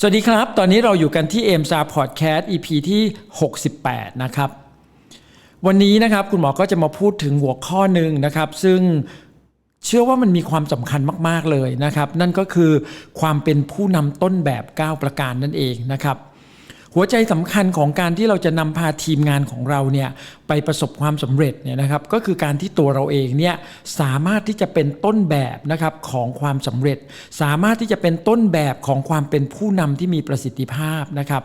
สวัสดีครับ ตอนนี้เราอยู่กันที่เอ็มซาพอดแคสต์ EP ที่ 68 นะครับ วันนี้นะครับคุณหมอก็จะมาพูดถึงหัวข้อหนึ่งนะครับ ซึ่งเชื่อว่ามันมีความสำคัญมาก ๆ เลยนะครับ นั่นก็คือความเป็นผู้นำต้นแบบ 9 ประการนั่นเองนะครับ หัวใจสำคัญของการที่เราจะนำพาทีมงานของเราเนี่ยไปประสบความสำเร็จเนี่ยนะครับก็คือการที่ตัวเราเองเนี่ยสามารถที่จะเป็นต้นแบบนะครับของความสำเร็จ สามารถที่จะเป็นต้นแบบของความเป็นผู้นำที่มีประสิทธิภาพนะครับ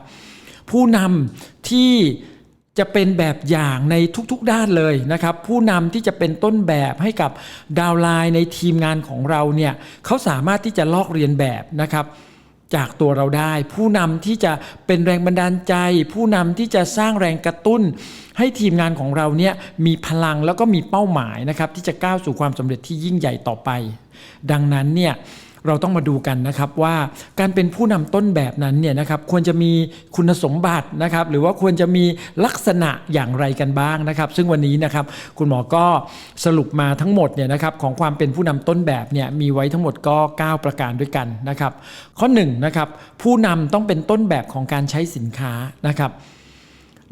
ผู้นำที่จะเป็นแบบอย่างในทุกๆด้านเลยนะครับ ผู้นำที่จะเป็นต้นแบบให้กับดาวไลน์ในทีมงานของเราเนี่ยเขาสามารถที่จะลอกเรียนแบบนะครับ จากตัวเราได้ ผู้นำที่จะเป็นแรงบันดาลใจ ผู้นำที่จะสร้างแรงกระตุ้น ให้ทีมงานของเราเนี่ยมีพลังแล้วก็มีเป้าหมายนะครับที่จะก้าวสู่ความสำเร็จที่ยิ่งใหญ่ต่อไป ดังนั้นเนี่ย เราต้องมาดูกันนะครับว่าการเป็นผู้นำต้นแบบนั้นเนี่ยนะครับควรจะมีคุณสมบัตินะครับหรือว่าควรจะมีลักษณะอย่างไรกันบ้างนะครับ ซึ่งวันนี้นะครับคุณหมอก็สรุปมาทั้งหมดเนี่ยนะครับของความเป็นผู้นำต้นแบบเนี่ยมีไว้ทั้งหมดก็ 9 ประการด้วยกันนะครับ ข้อ1นนะครับผู้นำต้องเป็นต้นแบบของการใช้สินค้านะครับ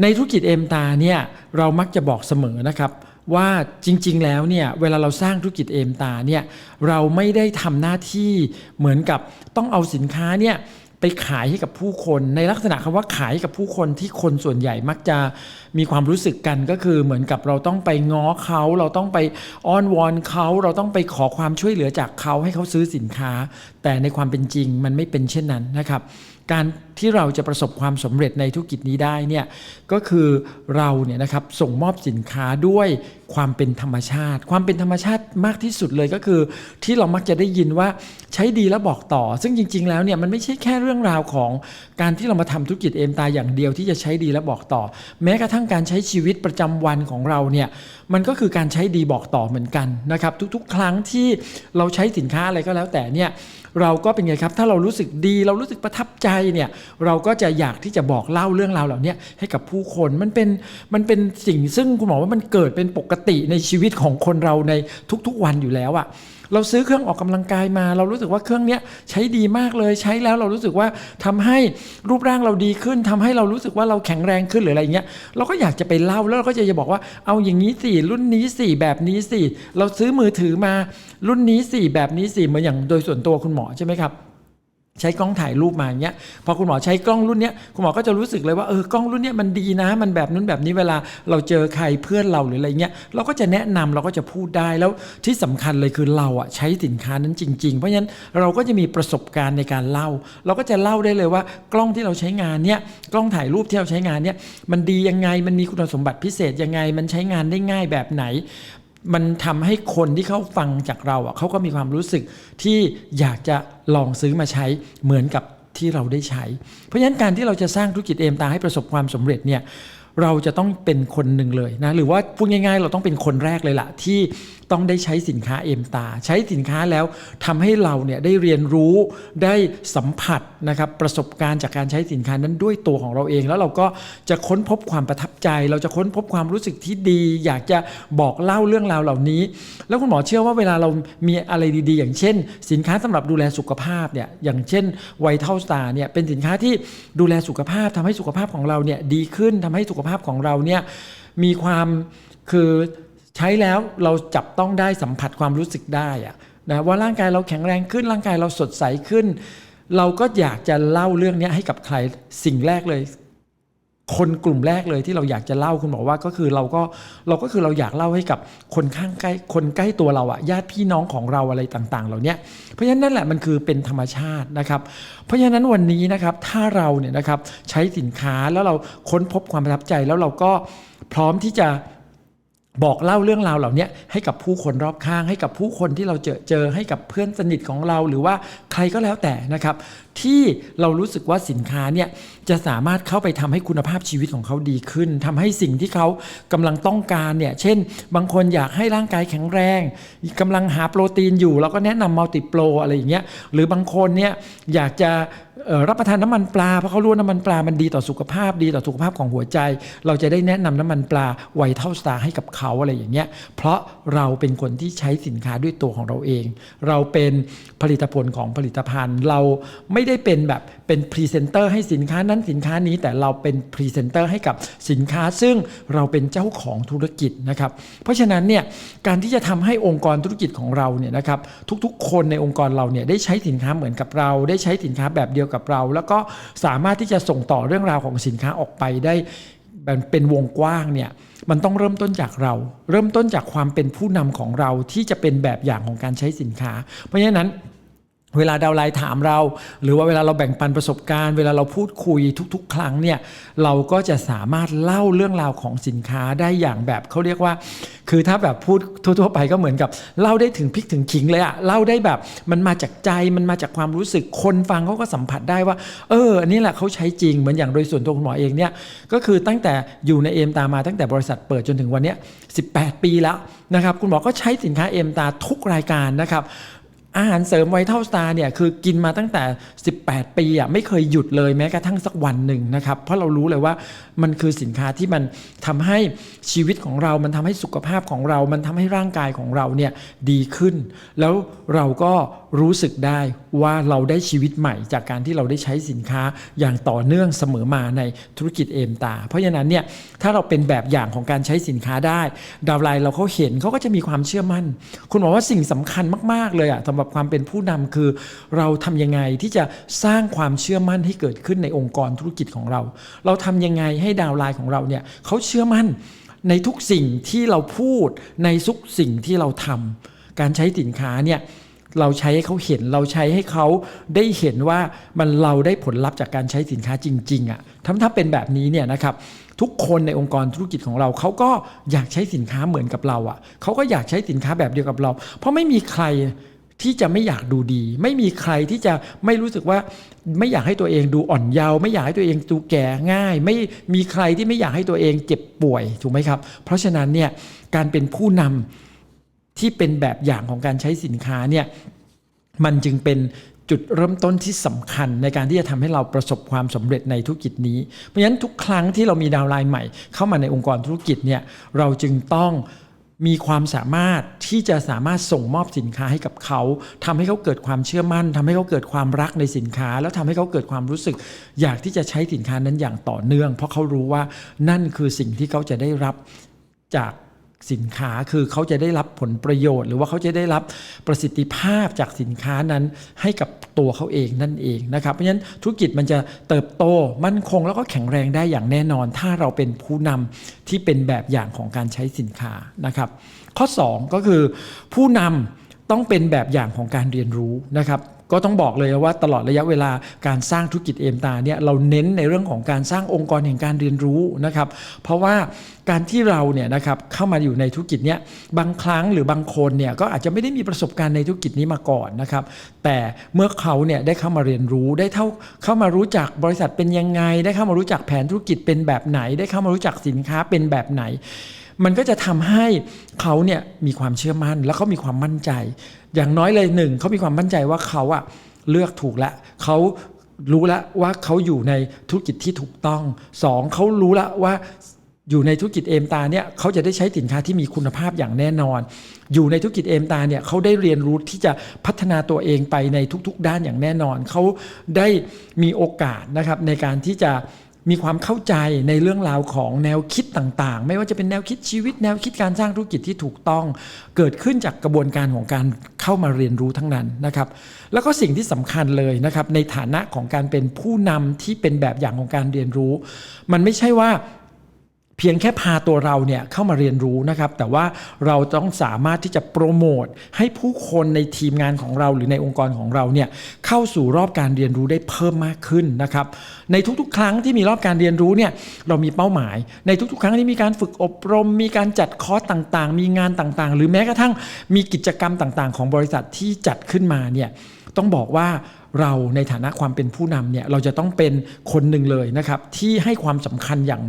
ในธุรกิจเอ็มตาเนี่ยเรามักจะบอกเสมอนะครับ ว่าจริงๆ แล้วเนี่ยเวลาเราสร้างธุรกิจเอมตาเนี่ยเราไม่ได้ทำหน้าที่เหมือนกับต้องเอาสินค้าเนี่ยไปขายให้กับผู้คนในลักษณะคำว่าขายให้กับผู้คนที่คนส่วนใหญ่มักจะมีความรู้สึกกันก็คือเหมือนกับเราต้องไปง้อเขา เราต้องไปอ้อนวอนเขาเราต้องไปขอความช่วยเหลือจากเขาให้เขาซื้อสินค้า แต่ในความเป็นจริงมันไม่เป็นเช่นนั้นนะครับ การที่เราจะประสบความสำเร็จในธุรกิจนี้ได้เนี่ยก็คือเราเนี่ยนะครับส่งมอบสินค้าด้วยความเป็นธรรมชาติ ความเป็นธรรมชาติมากที่สุดเลยก็คือ ที่เรามักจะได้ยินว่าใช้ดีแล้วบอกต่อ ซึ่งจริง ๆ แล้วเนี่ยมันไม่ใช่แค่เรื่องราวของการที่เรามาทำธุรกิจเอ็มตาอย่างเดียวที่จะใช้ดีและบอกต่อ แม้กระทั่งการใช้ชีวิตประจำวันของเราเนี่ยมันก็คือการใช้ดีบอกต่อเหมือนกันนะครับทุกๆ ครั้งที่เราใช้สินค้าอะไรก็แล้วแต่เนี่ย เราก็เป็นไงครับ ถ้าเรารู้สึกดีเรารู้สึกประทับใจเนี่ยเราก็จะอยากที่จะบอกเล่าเรื่องราวเหล่านี้ให้กับผู้คนมันเป็นมันเป็นสิ่งซึ่งคุณหมอว่ามันเกิดเป็นปกติในชีวิตของคนเราในทุกๆวันอยู่แล้วอะ เราซื้อเครื่องออกกำลังกายมา เรารู้สึกว่าเครื่องนี้ใช้ดีมากเลยใช้แล้วเรารู้สึกว่าทำให้รูปร่างเราดีขึ้นทำให้เรารู้สึกว่าเราแข็งแรงขึ้นหรืออะไรเงี้ยเราก็อยากจะไปเล่าแล้วเราก็จะจะบอกว่าเอาอย่างนี้สิรุ่นนี้สิแบบนี้สิเราซื้อมือถือมารุ่นนี้สิแบบนี้สิเหมือนอย่างโดยส่วนตัวคุณหมอใช่ไหมครับ ใช้กล้องถ่ายรูปมาอย่างเงี้ยพอคุณหมอใช้กล้องรุ่นเนี้ยคุณหมอก็จะรู้สึกเลยว่าเออกล้องรุ่นเนี้ยมันดีนะ มันแบบนู้นแบบนี้เวลาเราเจอใครเพื่อนเราหรืออะไรเงี้ยเราก็จะแนะนำเราก็จะพูดได้แล้วที่สำคัญเลยคือเราอะใช้สินค้านั้นจริง ๆ เพราะฉะนั้นเราก็จะมีประสบการณ์ในการเล่า เราก็จะเล่าได้เลยว่ากล้องที่เราใช้งานเนี้ยกล้องถ่ายรูปที่เราใช้งานเนี้ยมันดียังไงมันมีคุณสมบัติพิเศษยังไงมันใช้งานได้ง่ายแบบไหน มันทำให้คนที่เขาฟังจากเราอะเขาก็มีความรู้สึกที่อยากจะลองซื้อมาใช้เหมือนกับที่เราได้ใช้ เพราะฉะนั้นการที่เราจะสร้างธุรกิจเอมตาให้ประสบความสำเร็จเนี่ย เราจะต้องเป็นคนหนึ่งเลยนะหรือว่าพูดง่ายๆ เราต้องเป็นคนแรกเลยละที่ต้องได้ใช้สินค้าเอ็มตา ใช้สินค้าแล้วทำให้เราเนี่ยได้เรียนรู้ได้สัมผัสนะครับประสบการณ์จากการใช้สินค้านั้นด้วยตัวของเราเอง แล้วเราก็จะค้นพบความประทับใจ เราจะค้นพบความรู้สึกที่ดี อยากจะบอกเล่าเรื่องราวเหล่านี้ แล้วคุณหมอเชื่อว่าเวลาเรามีอะไรดีๆ อย่างเช่น สินค้าสำหรับดูแลสุขภาพเนี่ยอย่างเช่นไวท์เทลสตาร์เนี่ยเป็นสินค้าที่ดูแลสุขภาพทำให้สุขภาพของเราเนี่ยดีขึ้นทำให้สุขภาพของเราเนี่ยมีความคือใช้แล้วเราจับต้องได้สัมผัสความรู้สึกได้อะนะว่าร่างกายเราแข็งแรงขึ้นร่างกายเราสดใสขึ้น เราก็อยากจะเล่าเรื่องนี้ให้กับใครสิ่งแรกเลย คนกลุ่มแรกเลยที่เราอยากจะเล่าคุณบอกว่าก็คือเราก็เราก็คือเราอยากเล่าให้กับคนข้างใกล้คนใกล้ตัวเราอะญาติพี่น้องของเราอะไรต่างๆ เหล่านี้เพราะฉะนั้นนั่นแหละมันคือเป็นธรรมชาตินะครับ เพราะฉะนั้นวันนี้นะครับถ้าเราเนี่ยนะครับใช้สินค้าแล้วเราค้นพบความประทับใจแล้วเราก็พร้อมที่จะบอกเล่าเรื่องราวเหล่านี้ให้กับผู้คนรอบข้างให้กับผู้คนที่เราเจอเจอให้กับเพื่อนสนิทของเราหรือว่าใครก็แล้วแต่นะครับ ที่เรารู้สึกว่าสินค้าเนี่ยจะสามารถเข้าไปทำให้คุณภาพชีวิตของเขาดีขึ้นทำให้สิ่งที่เขากำลังต้องการเนี่ยเช่น บางคนอยากให้ร่างกายแข็งแรงกำลังหาโปรตีนอยู่เราก็แนะนำมัลติโปรอะไรอย่างเงี้ยหรือบางคนเนี่ยอยากจะรับประทานน้ำมันปลาเพราะเขารู้น้ำมันปลามันดีต่อสุขภาพดีต่อสุขภาพของหัวใจ เราจะได้แนะนำน้ำมันปลาไวเท่าสตาร์ให้กับเขาอะไรอย่างเงี้ยเพราะเราเป็นคนที่ใช้สินค้าด้วยตัวของเราเอง เราเป็นผลิตผลของผลิตภัณฑ์เราไม่ไม่ได้เป็นแบบเป็นพรีเซนเตอร์ให้สินค้านั้นสินค้านี้แต่เราเป็นพรีเซนเตอร์ให้กับสินค้า ซึ่งเราเป็นเจ้าของธุรกิจนะครับเพราะฉะนั้นเนี่ยการที่จะทำให้องค์กรธุรกิจของเราเนี่ยนะครับทุกๆ คนในองค์กรเราเนี่ยได้ใช้สินค้าเหมือนกับเรา ได้ใช้สินค้าแบบเดียวกับเรา แล้วก็สามารถที่จะส่งต่อเรื่องราวของสินค้าออกไปได้เป็นวงกว้างเนี่ยมันต้องเริ่มต้นจากเรา เริ่มต้นจากความเป็นผู้นำของเราที่จะเป็นแบบอย่างของการใช้สินค้า เพราะฉะนั้น เวลาดาวไลน์ถามเรา หรือว่าเวลาเราแบ่งปันประสบการณ์ เวลาเราพูดคุยทุก ๆ ครั้งเนี่ยเราก็จะสามารถเล่าเรื่องราวของสินค้าได้อย่างแบบเขาเรียกว่า คือถ้าแบบพูดทั่วๆไปก็เหมือนกับเล่าได้ถึงพริกถึงขิงเลยอะเล่าได้แบบมันมาจากใจมันมาจากความรู้สึกคนฟังเขาก็สัมผัสได้ว่า เอออันนี้แหละเขาใช้จริงเหมือนอย่างโดยส่วนตัวคุณหมอเองเนี่ยก็คือตั้งแต่อยู่ในเอ็มตามาตั้งแต่บริษัทเปิดจนถึงวันนี้18 ปีแล้วนะครับคุณหมอก็ใช้สินค้าเอ็มตาทุกรายการนะครับ อาหารเสริมไวท์เทลสตาร์เนี่ยคือกินมาตั้งแต่ 18 ปีอะไม่เคยหยุดเลยแม้กระทั่งสักวันหนึ่งนะครับ เพราะเรารู้เลยว่ามันคือสินค้าที่มันทำให้ชีวิตของเรา มันทำให้สุขภาพของเรา มันทำให้ร่างกายของเราเนี่ยดีขึ้น แล้วเราก็รู้สึกได้ว่าเราได้ชีวิตใหม่ จากการที่เราได้ใช้สินค้าอย่างต่อเนื่องเสมอมาในธุรกิจเอมตา เพราะฉะนั้นเนี่ยถ้าเราเป็นแบบอย่างของการใช้สินค้าได้ ดาวไลน์เราเขาเห็นเขาก็จะมีความเชื่อมั่น คุณบอกว่าสิ่งสำคัญมากๆเลยอะสำหรับความเป็นผู้นำคือ เราทำยังไงที่จะสร้างความเชื่อมั่นให้เกิดขึ้นในองค์กรธุรกิจของเรา เราทำยังไงให้ดาวไลน์ของเราเนี่ยเขาเชื่อมั่นในทุกสิ่งที่เราพูดในทุกสิ่งที่เราทำการใช้สินค้าเนี่ยเราใช้ให้เขาเห็นเราใช้ให้เขาได้เห็นว่ามันเราได้ผลลัพธ์จากการใช้สินค้าจริงๆอะ่ะถ้าถ้าเป็นแบบนี้เนี่ยนะครับทุกคนในองค์กรธุรกิจของเราเขาก็อยากใช้สินค้าเหมือนกับเราอะ่ะเขาก็อยากใช้สินค้าแบบเดียวกับเรา เพราะไม่มีใคร ที่จะไม่อยากดูดี ไม่มีใครที่จะไม่รู้สึกว่าไม่อยากให้ตัวเองดูอ่อนเยาว์ไม่อยากให้ตัวเองดูแก่ง่าย ไม่มีใครที่ไม่อยากให้ตัวเองเจ็บป่วยถูกไหมครับ เพราะฉะนั้นเนี่ยการเป็นผู้นำที่เป็นแบบอย่างของการใช้สินค้าเนี่ยมันจึงเป็นจุดเริ่มต้นที่สำคัญในการที่จะทำให้เราประสบความสำเร็จในธุรกิจนี้ เพราะฉะนั้นทุกครั้งที่เรามีดาวไลน์ใหม่เข้ามาในองค์กรธุรกิจเนี่ยเราจึงต้อง มีความสามารถที่จะสามารถส่งมอบสินค้าให้กับเขาทำให้เขาเกิดความเชื่อมั่นทำให้เขาเกิดความรักในสินค้า แล้วทำให้เขาเกิดความรู้สึก อยากที่จะใช้สินค้านั้นอย่างต่อเนื่อง เพราะเขารู้ว่านั่นคือสิ่งที่เขาจะได้รับจาก สินค้าคือเขาจะได้รับผลประโยชน์ หรือว่าเขาจะได้รับประสิทธิภาพจากสินค้านั้นให้กับตัวเขาเองนั่นเองนะครับเพราะฉะนั้นธุรกิจมันจะเติบโตมั่นคงแล้วก็แข็งแรงได้อย่างแน่นอน ถ้าเราเป็นผู้นำที่เป็นแบบอย่างของการใช้สินค้านะครับ ข้อ 2 ก็คือผู้นำต้องเป็นแบบอย่างของการเรียนรู้นะครับ ก็ต้องบอกเลยว่าตลอดระยะเวลาการสร้างธุรกิจเอมตาเนี่ยเราเน้นในเรื่องของการสร้างองค์กรแห่งการเรียนรู้นะครับ เพราะว่าการที่เราเนี่ยนะครับเข้ามาอยู่ในธุรกิจเนี้ยบางครั้งหรือบางคนเนี่ยก็อาจจะไม่ได้มีประสบการณ์ในธุรกิจนี้มาก่อนนะครับ แต่เมื่อเขาเนี่ยได้เข้ามาเรียนรู้ได้เท่าเข้ามารู้จักบริษัทเป็นยังไง ได้เข้ามารู้จักแผนธุรกิจเป็นแบบไหน ได้เข้ามารู้จักสินค้าเป็นแบบไหน มันก็จะทำให้เขาเนี่ยมีความเชื่อมั่นแล้วเขามีความมั่นใจ อย่างน้อยเลยหนึ่งเขามีความมั่นใจว่าเขาอะเลือกถูกแล้วเขารู้แล้วว่าเขาอยู่ในธุรกิจที่ถูกต้องสองเขารู้แล้วว่าอยู่ในธุรกิจเอมตาเนี่ยเขาจะได้ใช้สินค้าที่มีคุณภาพอย่างแน่นอน อยู่ในธุรกิจเอมตาเนี่ยเขาได้เรียนรู้ที่จะพัฒนาตัวเองไปในทุกๆ ด้านอย่างแน่นอน เขาได้มีโอกาสนะครับในการที่จะ มีความเข้าใจในเรื่องราวของแนวคิดต่างๆ ไม่ว่าจะเป็นแนวคิดชีวิต แนวคิดการสร้างธุรกิจที่ถูกต้อง เกิดขึ้นจากกระบวนการของการเข้ามาเรียนรู้ทั้งนั้นนะครับ แล้วก็สิ่งที่สำคัญเลยนะครับในฐานะของการเป็นผู้นำที่เป็นแบบอย่างของการเรียนรู้ มันไม่ใช่ว่า พียงแค่พาตัวเราเนี่ยเข้ามาเรียนรู้นะครับ แต่ว่าเราต้องสามารถที่จะโปรโมทให้ผู้คนในทีมงานของเราหรือในองค์กรของเราเนี่ยเข้าสู่รอบการเรียนรู้ได้เพิ่มมากขึ้นนะครับ ในทุกๆ ครั้งที่มีรอบการเรียนรู้เนี่ยเรามีเป้าหมาย ในทุกๆ ครั้งที่มีการฝึกอบรม มีการจัดคอร์สต่างๆ มีงานต่างๆ หรือแม้กระทั่งมีกิจกรรมต่างๆ ของบริษัทที่จัดขึ้นมาเนี่ยต้องบอกว่า เราในฐานะความเป็นผู้นำเนี่ยเราจะต้องเป็นคนหนึ่งเลยนะครับที่ให้ความสำคัญอย่าง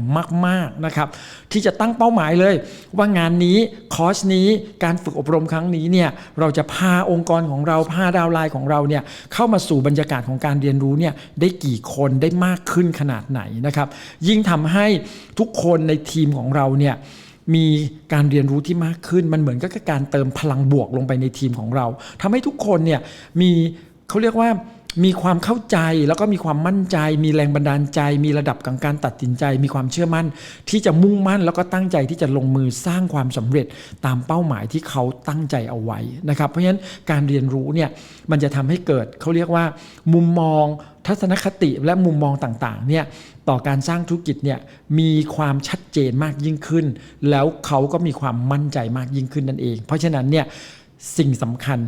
มากๆนะครับที่จะตั้งเป้าหมายเลย ว่างานนี้คอร์สนี้การฝึกอบรมครั้งนี้เนี่ยเราจะพาองค์กรของเราพาดาวไลน์ของเราเนี่ยเข้ามาสู่บรรยากาศของการเรียนรู้เนี่ยได้กี่คนได้มากขึ้นขนาดไหนนะครับยิ่งทำให้ทุกคนในทีมของเราเนี่ยมีการเรียนรู้ที่มากขึ้นมันเหมือนกับการเติมพลังบวกลงไปในทีมของเราทำให้ทุกคนเนี่ยมีเขาเรียกว่า มีความเข้าใจแล้วก็มีความมั่นใจ มีแรงบันดาลใจ มีระดับของการตัดสินใจ มีความเชื่อมั่น ที่จะมุ่งมั่น แล้วก็ตั้งใจที่จะลงมือสร้างความสำเร็จตามเป้าหมายที่เขาตั้งใจเอาไว้นะครับ เพราะฉะนั้นการเรียนรู้เนี่ยมันจะทำให้เกิดเขาเรียกว่า มุมมองทัศนคติและมุมมองต่างๆเนี่ยต่อการสร้างธุรกิจเนี่ยมีความชัดเจนมากยิ่งขึ้น แล้วเขาก็มีความมั่นใจมากยิ่งขึ้นนั่นเอง เพราะฉะนั้นเนี่ยสิ่งสำคัญ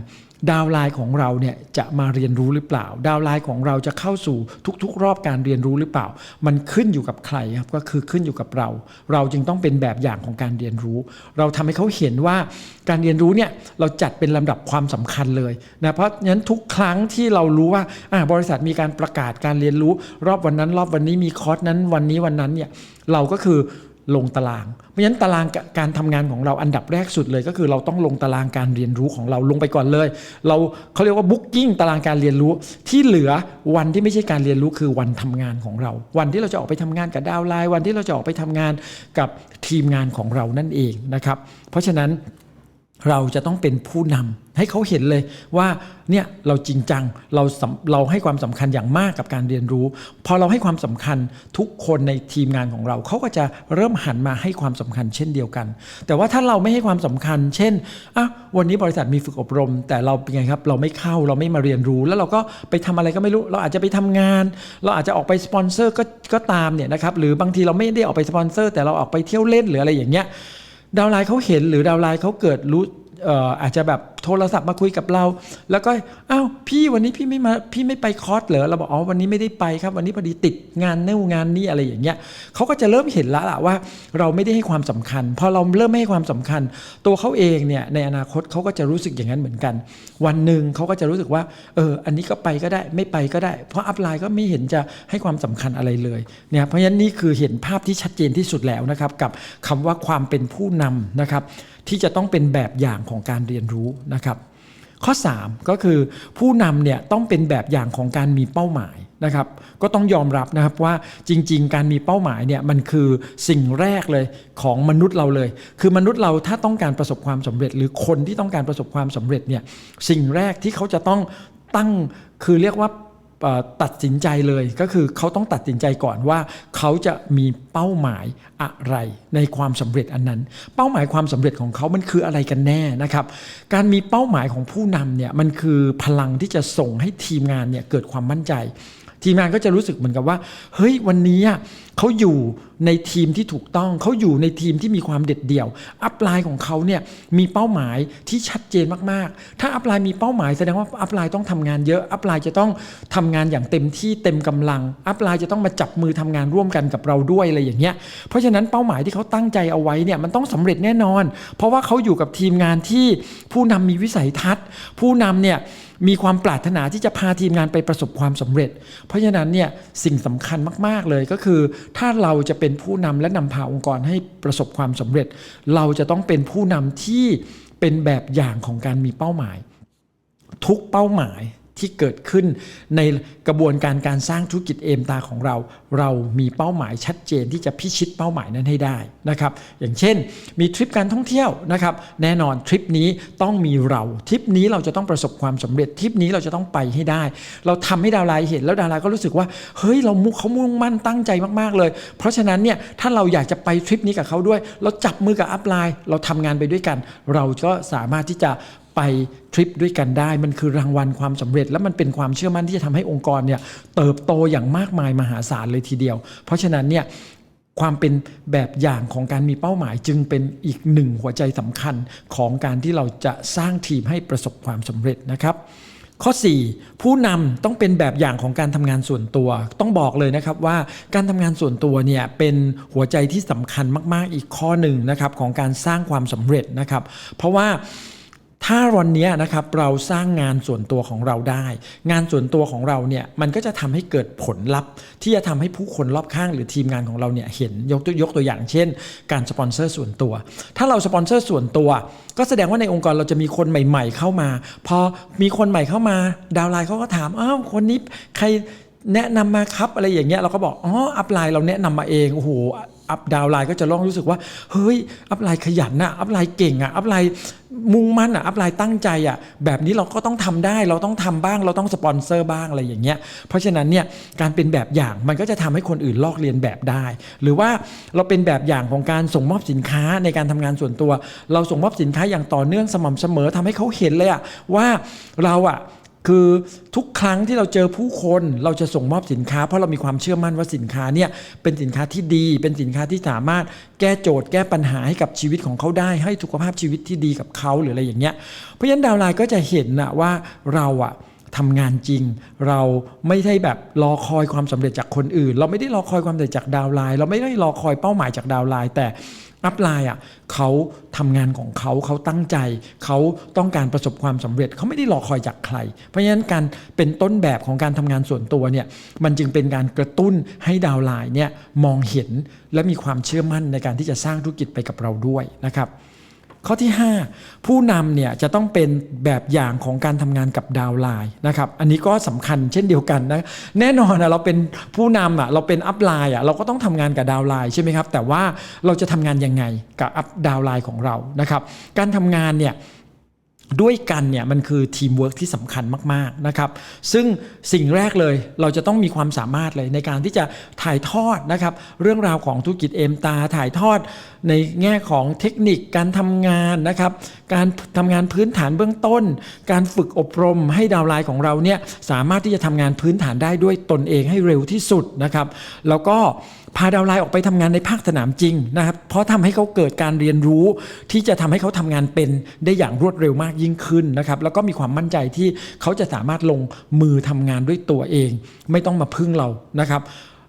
ดาวไลน์ของเราเนี่ยจะมาเรียนรู้หรือเปล่า ดาวไลน์ของเราจะเข้าสู่ทุกๆ รอบการเรียนรู้หรือเปล่า มันขึ้นอยู่กับใครครับก็คือขึ้นอยู่กับเรา เราจึงต้องเป็นแบบอย่างของการเรียนรู้ เราทำให้เขาเห็นว่าการเรียนรู้เนี่ยเราจัดเป็นลำดับความสำคัญเลยนะเพราะฉะนั้นทุกครั้งที่เรารู้ว่าบริษัทมีการประกาศการเรียนรู้ รอบวันนั้น รอบวันนี้มีคอร์สนั้นวันนี้วันนั้นเนี่ยเราก็คือ ลงตาราง เพราะฉะนั้นตารางการทำงานของเราอันดับแรกสุดเลย ก็คือเราต้องลงตารางการเรียนรู้ของเราลงไปก่อนเลย เราเขาเรียกว่าบุ๊กิ้งตารางการเรียนรู้ที่เหลือวันที่ไม่ใช่การเรียนรู้คือวันทำงานของเรา วันที่เราจะออกไปทำงานกับดาวไลน์วันที่เราจะออกไปทำงานกับทีมงานของเรานั่นเองนะครับ เพราะฉะนั้น เราจะต้องเป็นผู้นำให้เขาเห็นเลยว่าเนี่ยเราจริงจังเราสำเราให้ความสำคัญอย่างมากกับการเรียนรู้ พอเราให้ความสำคัญทุกคนในทีมงานของเราเขาก็จะเริ่มหันมาให้ความสำคัญเช่นเดียวกัน แต่ว่าถ้าเราไม่ให้ความสำคัญ เช่นอะวันนี้บริษัทมีฝึกอบรม แต่เราเป็นไงครับเราไม่เข้าเราไม่มาเรียนรู้ แล้วเราก็ไปทำอะไรก็ไม่รู้ เราอาจจะไปทำงาน เราอาจจะออกไปสปอนเซอร์ก็ก็ตามเนี่ยนะครับหรือบางทีเราไม่ได้ออกไปสปอนเซอร์ แต่เราออกไปเที่ยวเล่นหรืออะไรอย่างเงี้ย ดาวไลน์เขาเห็นหรือดาวไลน์เขาเกิดรู้ อาจจะแบบโทรศัพท์มาคุยกับเรา แล้วก็อ้าวพี่วันนี้พี่ไม่มาพี่ไม่ไปคอร์สเหรอเราบอกอ๋อวันนี้ไม่ได้ไปครับ วันนี้พอดีติดงานเนู่นงานนี่อะไรอย่างเงี้ยเขาก็จะเริ่มเห็นแล้วล่ะว่า เราไม่ได้ให้ความสำคัญ พอเราเริ่มไม่ให้ความสำคัญ ตัวเขาเองเนี่ยในอนาคตเขาก็จะรู้สึกอย่างนั้นเหมือนกัน วันหนึ่งเขาก็จะรู้สึกว่าเอออันนี้ก็ไปก็ได้ไม่ไปก็ได้ เพราะอัพไลน์ก็ไม่เห็นจะให้ความสำคัญอะไรเลยเนี่ยเพราะฉะนั้นนี่คือเห็นภาพที่ชัดเจนที่สุดแล้วนะครับกับคำว่าความเป็นผู้นำนะครับ ที่จะต้องเป็นแบบอย่างของการเรียนรู้นะครับ ข้อ 3 ก็คือผู้นำเนี่ยต้องเป็นแบบอย่างของการมีเป้าหมายนะครับ ก็ต้องยอมรับนะครับว่าจริง ๆ การมีเป้าหมายเนี่ยมันคือสิ่งแรกเลยของมนุษย์เราเลย คือมนุษย์เราถ้าต้องการประสบความสำเร็จ หรือคนที่ต้องการประสบความสำเร็จเนี่ยสิ่งแรกที่เขาจะต้องตั้งคือเรียกว่า ตัดสินใจเลยก็คือเขาต้องตัดสินใจก่อนว่าเขาจะมีเป้าหมายอะไรในความสำเร็จอันนั้น เป้าหมายความสำเร็จของเขามันคืออะไรกันแน่นะครับ การมีเป้าหมายของผู้นำเนี่ยมันคือพลังที่จะส่งให้ทีมงานเนี่ยเกิดความมั่นใจ ทีมงานก็จะรู้สึกเหมือนกับว่า เฮ้ยวันนี้เขาอยู่ในทีมที่ถูกต้องเขาอยู่ในทีมที่มีความเด็ดเดี่ยว อัพไลน์ของเขาเนี่ยมีเป้าหมายที่ชัดเจนมากๆ ถ้าอัพไลน์มีเป้าหมายแสดงว่าอัพไลน์ต้องทำงานเยอะ อัพไลน์จะต้องทำงานอย่างเต็มที่เต็มกำลัง อัพไลน์จะต้องมาจับมือทำงานร่วมกันกับเราด้วยอะไรอย่างเงี้ย เพราะฉะนั้นเป้าหมายที่เขาตั้งใจเอาไว้เนี่ยมันต้องสำเร็จแน่นอน เพราะว่าเขาอยู่กับทีมงานที่ผู้นำมีวิสัยทัศน์ ผู้นำเนี่ยมีความปรารถนาที่จะพาทีมงานไปประสบความสำเร็จ เพราะฉะนั้นเนี่ยสิ่งสำคัญมาก ๆเลยก็คือถ้าเราจะเเป็นผู้นำและนำพาองค์กรให้ประสบความสำเร็จ เราจะต้องเป็นผู้นำที่เป็นแบบอย่างของการมีเป้าหมาย ทุกเป้าหมาย ที่เกิดขึ้นในกระบวนการการสร้างธุรกิจเอมตาของเรา เรามีเป้าหมายชัดเจนที่จะพิชิตเป้าหมายนั้นให้ได้นะครับอย่างเช่น มีทริปการท่องเที่ยวนะครับแน่นอนทริปนี้ต้องมีเราทริปนี้เราจะต้องประสบความสำเร็จทริปนี้เราจะต้องไปให้ได้ เราทำให้ดาวไลเห็นแล้วดาวไลก็รู้สึกว่าเฮ้ยเรามุเขามุ่งมั่นตั้งใจมากๆเลย เพราะฉะนั้นเนี่ยถ้าเราอยากจะไปทริปนี้กับเขาด้วย เราจับมือกับอัพไลน์เราทำงานไปด้วยกัน เราก็สามารถที่จะ ไปทริปด้วยกันได้ มันคือรางวัลความสำเร็จ และมันเป็นความเชื่อมั่นที่จะทำให้องค์กรเนี่ยเติบโตอย่างมากมายมหาศาลเลยทีเดียว เพราะฉะนั้นเนี่ยความเป็นแบบอย่างของการมีเป้าหมายจึงเป็นอีกหนึ่งหัวใจสำคัญของการที่เราจะสร้างทีมให้ประสบความสำเร็จนะครับข้อ 4 ผู้นำต้องเป็นแบบอย่างของการทำงานส่วนตัว ต้องบอกเลยนะครับว่าการทำงานส่วนตัวเนี่ยเป็นหัวใจที่สำคัญมาก ๆ อีกข้อหนึ่งนะครับของการสร้างความสำเร็จนะครับ เพราะว่า ถ้าวันนี้นะครับเราสร้างงานส่วนตัวของเราได้ งานส่วนตัวของเราเนี่ยมันก็จะทำให้เกิดผลลัพธ์ ที่จะทำให้ผู้คนรอบข้างหรือทีมงานของเราเนี่ยเห็นยกตัวยกตัวอย่างเช่น การสปอนเซอร์ส่วนตัว ถ้าเราสปอนเซอร์ส่วนตัว ก็แสดงว่าในองค์กรเราจะมีคนใหม่ ๆ เข้ามา พอมีคนใหม่เข้ามา ดาวไลน์เขาก็ถามอ้าวคนนี้ใครแนะนำมาครับอะไรอย่างเงี้ยเราก็บอกอ๋ออัพไลน์เราแนะนำมาเองโอ้โห อัพดาวไลน์ก็จะร้องรู้สึกว่า เฮ้ย อัพไลน์ขยันนะอัพไลน์เก่งอะอัพไลน์มุ่งมั่นอะอัพไลน์ตั้งใจอะแบบนี้เราก็ต้องทำได้ เราต้องทำบ้าง เราต้องสปอนเซอร์บ้างอะไรอย่างเงี้ย เพราะฉะนั้นเนี่ยการเป็นแบบอย่างมันก็จะทำให้คนอื่นลอกเลียนแบบได้ หรือว่าเราเป็นแบบอย่างของการส่งมอบสินค้าในการทำงานส่วนตัว เราส่งมอบสินค้าอย่างต่อเนื่องสม่ำเสมอทำให้เขาเห็นเลยอะว่าเราอะ คือทุกครั้งที่เราเจอผู้คนเราจะส่งมอบสินค้า เพราะเรามีความเชื่อมั่นว่าสินค้าเนี่ยเป็นสินค้าที่ดี เป็นสินค้าที่สามารถแก้โจทย์แก้ปัญหาให้กับชีวิตของเขาได้ ให้สุขภาพชีวิตที่ดีกับเขาหรืออะไรอย่างเงี้ยเพราะฉะนั้นดาวไลน์ก็จะเห็นนะว่าเราอะ ทำงานจริง เราไม่ได้แบบรอคอยความสำเร็จจากคนอื่น เราไม่ได้รอคอยความสำเร็จจากดาวไลน์เราไม่ได้รอคอยเป้าหมายจากดาวไลน์แต่อัพไลน์อะเขาทำงานของเขาเขาตั้งใจ เขาต้องการประสบความสำเร็จเขาไม่ได้รอคอยจากใคร เพราะฉะนั้นการเป็นต้นแบบของการทำงานส่วนตัวเนี่ยมันจึงเป็นการกระตุ้นให้ดาวไลน์เนี่ยมองเห็นและมีความเชื่อมั่นในการที่จะสร้างธุรกิจไปกับเราด้วยนะครับ ข้อที่ 5 ผู้นำเนี่ยจะต้องเป็นแบบอย่างของการทำงานกับดาวไลน์นะครับอันนี้ก็สำคัญเช่นเดียวกันนะแน่นอนนะเราเป็นผู้นำอะเราเป็นอัพไลน์อะเราก็ต้องทำงานกับดาวไลน์ใช่ไหมครับแต่ว่าเราจะทำงานยังไงกับอัพดาวไลน์ของเรานะครับการทำงานเนี่ย ด้วยกันเนี่ยมันคือทีมเวิร์กที่สำคัญมากๆนะครับ ซึ่งสิ่งแรกเลยเราจะต้องมีความสามารถเลยในการที่จะถ่ายทอดนะครับ เรื่องราวของธุรกิจเอมตาถ่ายทอดในแง่ของเทคนิคการทำงานนะครับ การทำงานพื้นฐานเบื้องต้น การฝึกอบรมให้ดาวไลน์ของเราเนี่ยสามารถที่จะทำงานพื้นฐานได้ด้วยตนเองให้เร็วที่สุดนะครับ แล้วก็ พาดาวไลน์ออกไปทำงานในภาคสนามจริงนะครับเพราะทำให้เขาเกิดการเรียนรู้ที่จะทำให้เขาทำงานเป็นได้อย่างรวดเร็วมากยิ่งขึ้นนะครับแล้วก็มีความมั่นใจที่เขาจะสามารถลงมือทำงานด้วยตัวเอง ไม่ต้องมาพึ่งเรานะครับ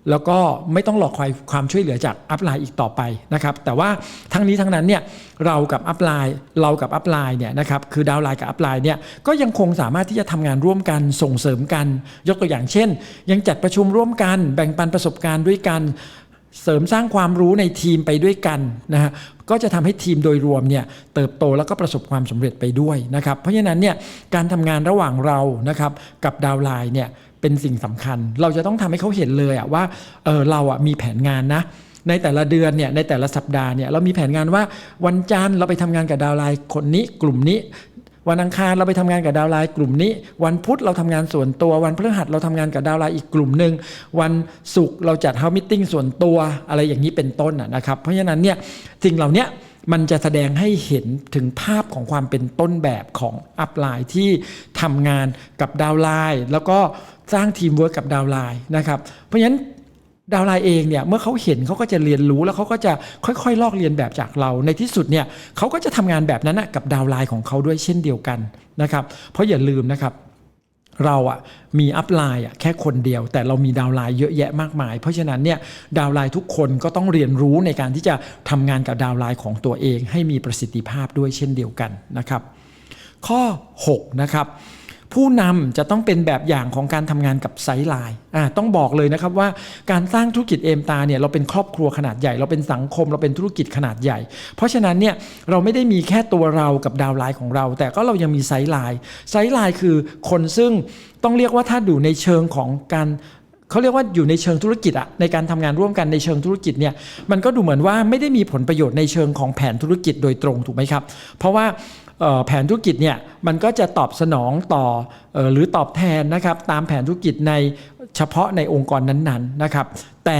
แล้วก็ไม่ต้องรอคอยความช่วยเหลือจากอัพไลน์อีกต่อไปนะครับแต่ว่าทั้งนี้ทั้งนั้นเนี่ยเรากับอัพไลน์เรากับอัพไลน์เนี่ยนะครับคือดาวไลน์กับอัพไลน์เนี่ยก็ยังคงสามารถที่จะทำงานร่วมกันส่งเสริมกัน ยกตัวอย่างเช่น ยังจัดประชุมร่วมกัน แบ่งปันประสบการณ์ด้วยกันเสริมสร้างความรู้ในทีมไปด้วยกันนะฮะก็จะทำให้ทีมโดยรวมเนี่ยเติบโตแล้วก็ประสบความสำเร็จไปด้วยนะครับเพราะฉะนั้นเนี่ยการทำงานระหว่างเรานะครับกับดาวไลน์เนี่ย เป็นสิ่งสำคัญ เราจะต้องทำให้เขาเห็นเลยอะว่าเออเราอะมีแผนงานนะ ในแต่ละเดือนเนี่ยในแต่ละสัปดาห์เนี่ยเรามีแผนงานว่าวันจันทร์เราไปทำงานกับดาวไลน์คนนี้กลุ่มนี้วันอังคารเราไปทำงานกับดาวไลน์กลุ่มนี้ วันพุธเราทำงานส่วนตัว วันพฤหัสเราทำงานกับดาวไลน์อีกกลุ่มหนึ่งวันศุกร์เราจัดเฮามิทติ้งส่วนตัวอะไรอย่างนี้เป็นต้นนะครับเพราะฉะนั้นเนี่ยสิ่งเหล่านี้มันจะแสดงให้เห็นถึงภาพของความเป็นต้นแบบของอัพไลน์ที่ทำงานกับดาวไลน์แล้วก็ สร้างทีมเวิร์กกับดาวไลน์นะครับ เพราะฉะนั้นดาวไลน์เองเนี่ยเมื่อเขาเห็นเขาก็จะเรียนรู้แล้วเขาก็จะค่อยๆ ลอกเรียนแบบจากเราในที่สุดเนี่ยเขาก็จะทำงานแบบนั้นนะกับดาวไลน์ของเขาด้วยเช่นเดียวกันนะครับ เพราะอย่าลืมนะครับเราอะมีอัพไลน์อะแค่คนเดียว แต่เรามีดาวไลน์เยอะแยะมากมาย เพราะฉะนั้นเนี่ยดาวไลน์ทุกคนก็ต้องเรียนรู้ในการที่จะทำงานกับดาวไลน์ของตัวเอง ให้มีประสิทธิภาพด้วยเช่นเดียวกันนะครับ ข้อ 6 นะครับ ผู้นำจะต้องเป็นแบบอย่างของการทำงานกับไซไลน์อ่าต้องบอกเลยนะครับว่าการสร้างธุรกิจเอมตาเนี่ยเราเป็นครอบครัวขนาดใหญ่ เราเป็นสังคมเราเป็นธุรกิจขนาดใหญ่ เพราะฉะนั้นเนี่ยเราไม่ได้มีแค่ตัวเรากับดาวไลน์ของเรา แต่ก็เรายังมีไซไลน์ไซไลน์คือคนซึ่งต้องเรียกว่าถ้าดูในเชิงของการเขาเรียกว่าอยู่ในเชิงธุรกิจอะในการทำงานร่วมกันในเชิงธุรกิจเนี่ยมันก็ดูเหมือนว่าไม่ได้มีผลประโยชน์ในเชิงของแผนธุรกิจโดยตรงถูกไหมครับ เพราะว่า แผนธุรกิจเนี่ยมันก็จะตอบสนองต่ออหรือตอบแทนนะครับตามแผนธุรกิจในเฉพาะในองค์กรนั้นๆนะครับแต่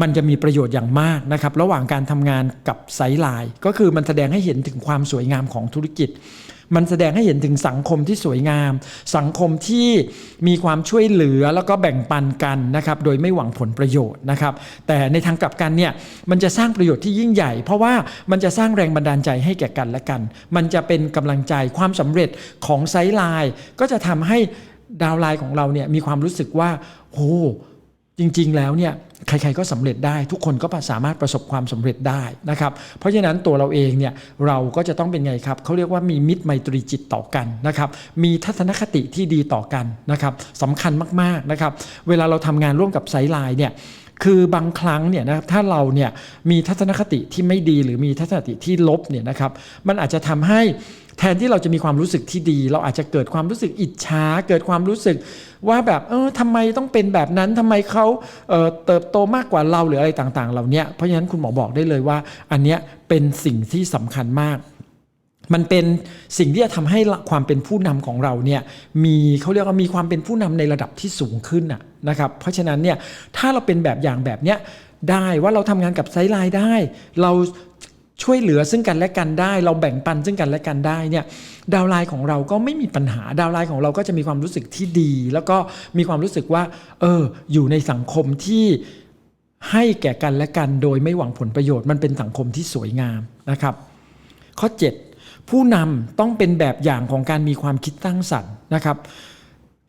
มันจะมีประโยชน์อย่างมากนะครับ ระหว่างการทำงานกับไซไลน์ก็คือมันแสดงให้เห็นถึงความสวยงามของธุรกิจ มันแสดงให้เห็นถึงสังคมที่สวยงาม สังคมที่มีความช่วยเหลือแล้วก็แบ่งปันกันนะครับโดยไม่หวังผลประโยชน์นะครับ แต่ในทางกลับกันเนี่ยมันจะสร้างประโยชน์ที่ยิ่งใหญ่ เพราะว่ามันจะสร้างแรงบันดาลใจให้แก่กันและกัน มันจะเป็นกำลังใจความสำเร็จของไซไลน์ก็จะทำให้ดาวไลน์ของเราเนี่ยมีความรู้สึกว่าโอ้จริง ๆ แล้วเนี่ย ใครๆก็สำเร็จได้ทุกคนก็สามารถประสบความสำเร็จได้นะครับ เพราะฉะนั้นตัวเราเองเนี่ยเราก็จะต้องเป็นไงครับเขาเรียกว่ามีมิตรไมตรีจิตต่อกันนะครับ มีทัศนคติที่ดีต่อกันนะครับสำคัญมากๆนะครับ เวลาเราทำงานร่วมกับไซไลน์เนี่ยคือบางครั้งเนี่ยนะครับถ้าเราเนี่ยมีทัศนคติที่ไม่ดีหรือมีทัศนคติที่ลบเนี่ยนะครับ มันอาจจะทำให้ แทนที่เราจะมีความรู้สึกที่ดี เราอาจจะเกิดความรู้สึกอิจฉาเกิดความรู้สึกว่าแบบเออทำไมต้องเป็นแบบนั้นทำไมเขาเเติบโตมากกว่าเราหรืออะไรต่างๆ เหล่าเนี้ยเพราะฉะนั้นคุณหมอบอกได้เลยว่า อันเนี้ยเป็นสิ่งที่สำคัญมากมันเป็นสิ่งที่จะทำให้ความเป็นผู้นำของเราเนี่ยมีเขาเรียกว่ามีความเป็นผู้นำในระดับที่สูงขึ้นนะนะครับเพราะฉะนั้นเนี่ยถ้าเราเป็นแบบอย่างแบบเนี้ยได้ว่าเราทำงานกับไซไลน์ได้ เรา ช่วยเหลือซึ่งกันและกันได้ เราแบ่งปันซึ่งกันและกันได้เนี่ยดาวไลน์ของเราก็ไม่มีปัญหาดาวไลน์ของเราก็จะมีความรู้สึกที่ดี แล้วก็มีความรู้สึกว่าเอออยู่ในสังคมที่ให้แก่กันและกันโดยไม่หวังผลประโยชน์มันเป็นสังคมที่สวยงามนะครับ ข้อ 7 ผู้นำต้องเป็นแบบอย่างของการมีความคิดสร้างสรรค์นะครับ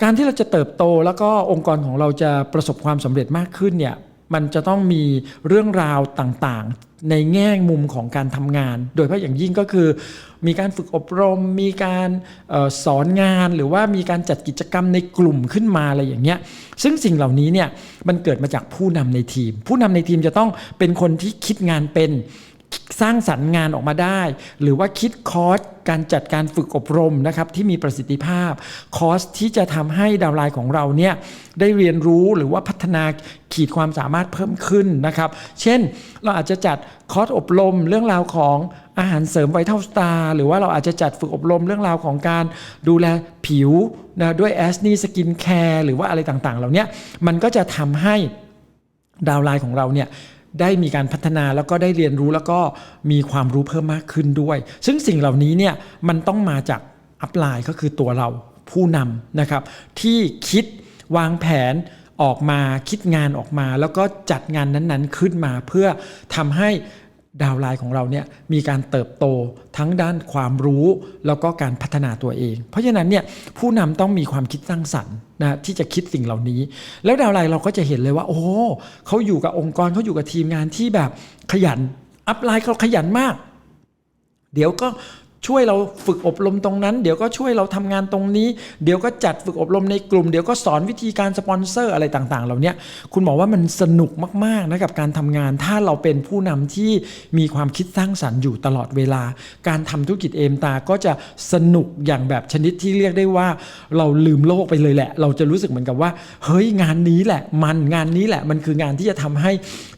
การที่เราจะเติบโตแล้วก็องค์กรของเราจะประสบความสำเร็จมากขึ้นเนี่ย มันจะต้องมีเรื่องราวต่างๆ ในแง่มุมของการทำงาน โดยเฉพาะอย่างยิ่งก็คือ มีการฝึกอบรม มีการออสอนงานหรือว่ามีการจัดกิจกรรมในกลุ่มขึ้นมาอะไรอย่างเงี้ยซึ่งสิ่งเหล่านี้เนี่ยมันเกิดมาจากผู้นำในทีม ผู้นำในทีมจะต้องเป็นคนที่คิดงานเป็น สร้างสรรค์งานออกมาได้ หรือว่าคิดคอร์สการจัดการฝึกอบรมนะครับที่มีประสิทธิภาพ คอร์สที่จะทำให้ดาวไลน์ของเราเนี่ยได้เรียนรู้หรือว่าพัฒนาขีดความสามารถเพิ่มขึ้นนะครับ เช่นเราอาจจะจัดคอร์สอบรมเรื่องราวของอาหารเสริมไวท์เทลสตาร์หรือว่าเราอาจจะจัดฝึกอบรมเรื่องราวของการดูแลผิวนะด้วยแอสนีสกินแคร์หรือว่าอะไรต่างๆ เหล่านี้มันก็จะทำให้ดาวไลน์ของเราเนี่ย ได้มีการพัฒนาแล้วก็ได้เรียนรู้แล้วก็มีความรู้เพิ่มมากขึ้นด้วย ซึ่งสิ่งเหล่านี้เนี่ยมันต้องมาจากอัพไลน์ก็คือตัวเราผู้นำนะครับที่คิดวางแผนออกมาคิดงานออกมา แล้วก็จัดงานนั้นๆ ขึ้นมาเพื่อทำให้ ดาวไลน์ของเราเนี่ยมีการเติบโตทั้งด้านความรู้ แล้วก็การพัฒนาตัวเอง เพราะฉะนั้นเนี่ยผู้นำต้องมีความคิดสร้างสรรค์นะที่จะคิดสิ่งเหล่านี้ แล้วดาวไลน์เราก็จะเห็นเลยว่า โอ้เขาอยู่กับองค์กรเขาอยู่กับทีมงานที่แบบขยันอัพไลน์เขาขยันมาก เดี๋ยวก็ ช่วยเราฝึกอบรมตรงนั้น เดี๋ยวก็ช่วยเราทำงานตรงนี้ เดี๋ยวก็จัดฝึกอบรมในกลุ่ม เดี๋ยวก็สอนวิธีการสปอนเซอร์อะไรต่างๆ เหล่านี้คุณบอกว่ามันสนุกมากๆนะกับการทำงาน ถ้าเราเป็นผู้นำที่มีความคิดสร้างสรรค์อยู่ตลอดเวลา การทำธุรกิจเอมตาก็จะสนุกอย่างแบบชนิดที่เรียกได้ว่า เราลืมโลกไปเลยแหละ เราจะรู้สึกเหมือนกับว่า เฮ้ยงานนี้แหละ มันงานนี้แหละมันคืองานที่จะทำให้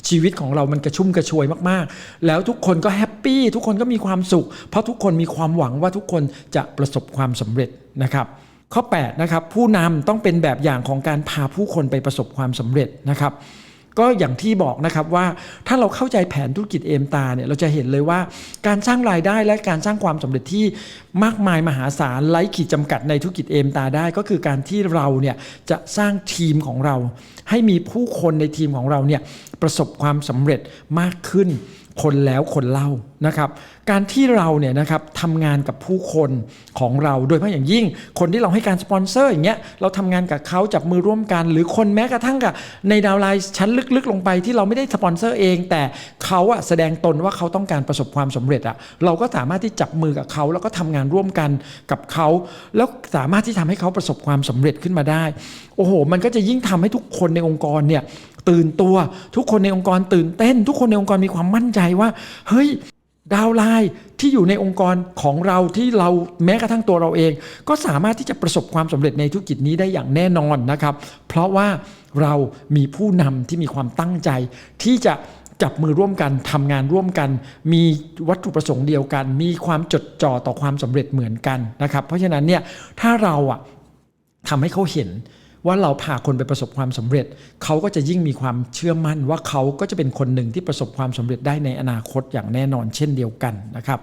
ชีวิตของเรามันกระชุ่มกระชวยมากๆ แล้วทุกคนก็แฮปปี้ทุกคนก็มีความสุข เพราะทุกคนมีความหวังว่าทุกคนจะประสบความสำเร็จนะครับข้อ8นะครับผู้นำต้องเป็นแบบอย่างของการพาผู้คนไปประสบความสำเร็จนะครับก็อย่างที่บอกนะครับว่าถ้าเราเข้าใจแผนธุรกิจเอมตาเนี่ยเราจะเห็นเลยว่าการสร้างรายได้และการสร้างความสำเร็จที่มากมายมหาศาลไร้ขีดจำกัดในธุรกิจเอมตาได้ ก็คือการที่เราเนี่ยจะสร้างทีมของเรา ให้มีผู้คนในทีมของเราเนี่ยประสบความสำเร็จมากขึ้น คนแล้วคนเล่านะครับ การที่เราเนี่ยนะครับทำงานกับผู้คนของเราโดยเฉพาะอย่างยิ่ง คนที่เราให้การสปอนเซอร์อย่างเงี้ยเราทำงานกับเขาจับมือร่วมกัน หรือคนแม้กระทั่งกับในดาวไลน์ชั้นลึกๆ ลงไปที่เราไม่ได้สปอนเซอร์เอง แต่เขาอะแสดงตนว่าเขาต้องการประสบความสำเร็จอะเราก็สามารถที่จับมือกับเขาแล้วก็ทำงานร่วมกันกับเขาแล้วสามารถที่ทำให้เขาประสบความสำเร็จขึ้นมาได้ โอ้โห มันก็จะยิ่งทำให้ทุกคนในองค์กรเนี่ย ตื่นตัว ทุกคนในองค์กรตื่นเต้น ทุกคนในองค์กรมีความมั่นใจว่า เฮ้ยดาวไลน์ที่อยู่ในองค์กรของเราที่เราแม้กระทั่งตัวเราเอง ก็สามารถที่จะประสบความสำเร็จในธุรกิจนี้ได้อย่างแน่นอนนะครับ เพราะว่าเรามีผู้นำที่มีความตั้งใจ ที่จะจับมือร่วมกันทำงานร่วมกัน มีวัตถุประสงค์เดียวกัน มีความจดจ่อต่อความสำเร็จเหมือนกันนะครับ เพราะฉะนั้นเนี่ยถ้าเราอะทำให้เขาเห็น ว่าเราพาคนไปประสบความสำเร็จ เขาก็จะยิ่งมีความเชื่อมั่นว่าเขาก็จะเป็นคนหนึ่งที่ประสบความสำเร็จได้ในอนาคตอย่างแน่นอนเช่นเดียวกันนะครับ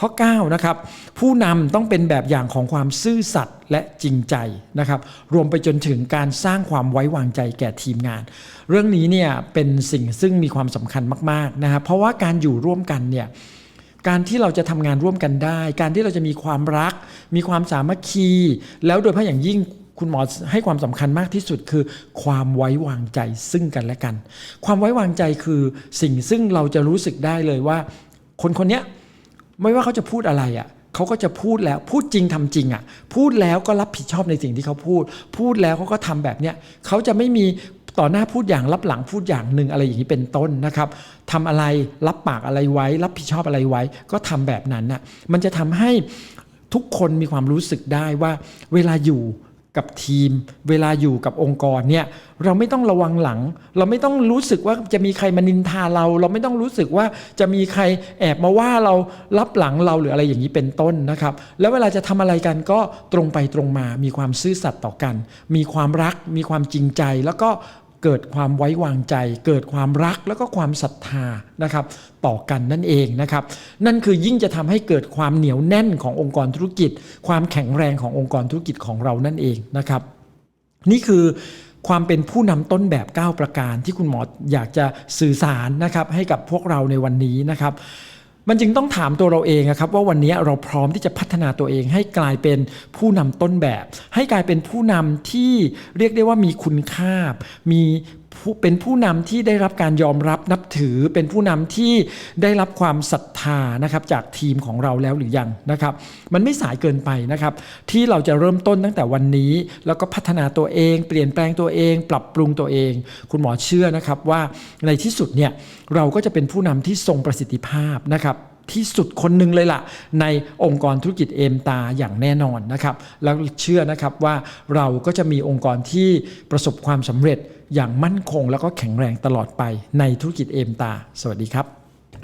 ข้อ9นะครับผู้นำต้องเป็นแบบอย่างของความซื่อสัตย์และจริงใจนะครับ รวมไปจนถึงการสร้างความไว้วางใจแก่ทีมงาน เรื่องนี้เนี่ยเป็นสิ่งซึ่งมีความสำคัญมากๆนะครับเพราะว่าการอยู่ร่วมกันเนี่ยการที่เราจะทำงานร่วมกันได้ การที่เราจะมีความรัก มีความสามัคคี แล้วโดยเฉพาะอย่างยิ่ง คุณหมอให้ความสำคัญมากที่สุดคือ ความไว้วางใจซึ่งกันและกัน ความไว้วางใจคือสิ่งซึ่งเราจะรู้สึกได้เลยว่า คนคนนี้ไม่ว่าเขาจะพูดอะไรอะเขาก็จะพูดแล้วพูดจริงทำจริงอะ พูดแล้วก็รับผิดชอบในสิ่งที่เขาพูด พูดแล้วเขาก็ทำแบบเนี้ยเขาจะไม่มีต่อหน้าพูดอย่างรับหลังพูดอย่างหนึ่งอะไรอย่างนี้เป็นต้นนะครับทำอะไรรับปากอะไรไว้ รับผิดชอบอะไรไว้ ก็ทำแบบนั้นน่ะมันจะทำให้ทุกคนมีความรู้สึกได้ว่า เวลาอยู่ กับทีม เวลาอยู่กับองค์กรเนี่ยเราไม่ต้องระวังหลัง เราไม่ต้องรู้สึกว่าจะมีใครมานินทาเรา เราไม่ต้องรู้สึกว่าจะมีใครแอบมาว่าเรารับหลังเราหรืออะไรอย่างนี้เป็นต้นนะครับ แล้วเวลาจะทำอะไรกันก็ตรงไปตรงมา มีความซื่อสัตย์ต่อกัน มีความรัก มีความจริงใจ แล้วก็ เกิดความไว้วางใจ เกิดความรักแล้วก็ความศรัทธานะครับ ต่อกันนั่นเองนะครับ นั่นคือยิ่งจะทำให้เกิดความเหนียวแน่นขององค์กรธุรกิจ ความแข็งแรงขององค์กรธุรกิจของเรานั่นเองนะครับ นี่คือความเป็นผู้นำต้นแบบ 9 ประการที่คุณหมออยากจะสื่อสารนะครับให้กับพวกเราในวันนี้นะครับ มันจึงต้องถามตัวเราเองนะครับว่าวันนี้เราพร้อมที่จะพัฒนาตัวเอง ให้กลายเป็นผู้นำต้นแบบ ให้กลายเป็นผู้นำที่เรียกได้ว่ามีคุณค่า มี เป็นผู้นำที่ได้รับการยอมรับนับถือ เป็นผู้นำที่ได้รับความศรัทธานะครับจากทีมของเราแล้วหรือยังนะครับ มันไม่สายเกินไปนะครับ ที่เราจะเริ่มต้นตั้งแต่วันนี้ แล้วก็พัฒนาตัวเอง เปลี่ยนแปลงตัวเอง ปรับปรุงตัวเอง คุณหมอเชื่อนะครับว่าในที่สุดเนี่ยเราก็จะเป็นผู้นำที่ทรงประสิทธิภาพนะครับ ที่สุดคนหนึ่งเลยล่ะ ในองค์กรธุรกิจเอมตาอย่างแน่นอนนะครับ แล้วเชื่อนะครับว่าเราก็จะมีองค์กรที่ประสบความสำเร็จอย่างมั่นคง แล้วก็แข็งแรงตลอดไปในธุรกิจเอมตา สวัสดีครับ